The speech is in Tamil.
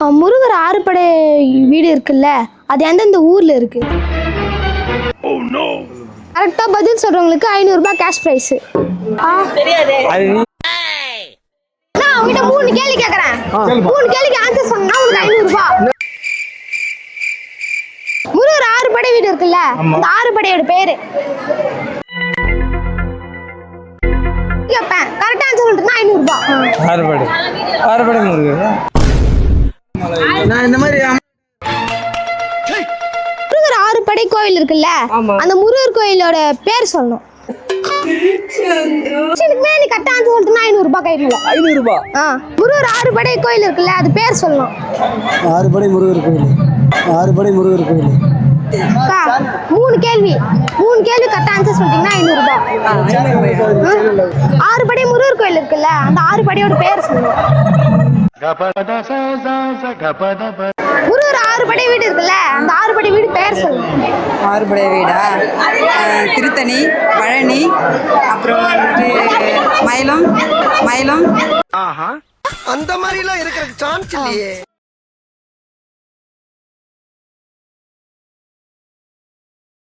முருகர் ஆறுபடை வீடு இருக்குல்ல அது எந்தெந்த ஊர்ல இருக்கு? கரெக்டா பதில் சொல்றவங்களுக்கு ஐநூறுரூபா கேஷ் ப்ரைஸ் நான் அவங்ககிட்ட மூணு கேள்வி கேக்குறேன். மூணு கேள்விக்கு ஆன்சர் சொன்னா உங்களுக்கு ஐநூறுரூபா முருகர் ஆறு படை வீடு இருக்குல்ல அந்த ஆறு படையோட பேரு கேட்பேன் கரெக்டா ஆன்சர் சொல்லிட்டுனா ஐநூறுரூபா ஆறுபடை. ஆறுபடை முருகர்? நான் இந்த மாதிரி அம்- முருகர் ஆறு படை கோயில் இருக்குல்ல? அந்த முருகர் கோயிலோட பேர் சொல்லணும். நீ கரெக்டா ஆன்சர் சொல்லிட்டுனா ஐநூறுரூபா கையில் ஐநூறுபா ஆ முருகர் ஆறு படை கோயில் இருக்குல்ல அது பேர் சொல்லணும். ஆறுபடை முருகர் கோயில். ஆறுபடை முருகர் கோயில். மூணு கேள்வி. மூணு கேள்வி கரெக்டா ஆன்சர் சொல்லிட்டீங்கன்னா ஐநூறுரூபா ஆறு படை முருகர் கோயில் இருக்குல்ல அந்த ஆறு படையோட பேர் சொல்லணும். முருகர் ஆறு படை வீடு இருக்குல்ல அந்த ஆறு படை வீடு பேர் சொல்லணும் ஆறுபடை வீடா? அஹ் திருத்தணி பழனி அப்புறம் வந்துட்டு மயிலம் மயிலம். அந்த மாதிரி எல்லாம் இருக்கிறதுக்கு சான்ஸ் இல்லையே.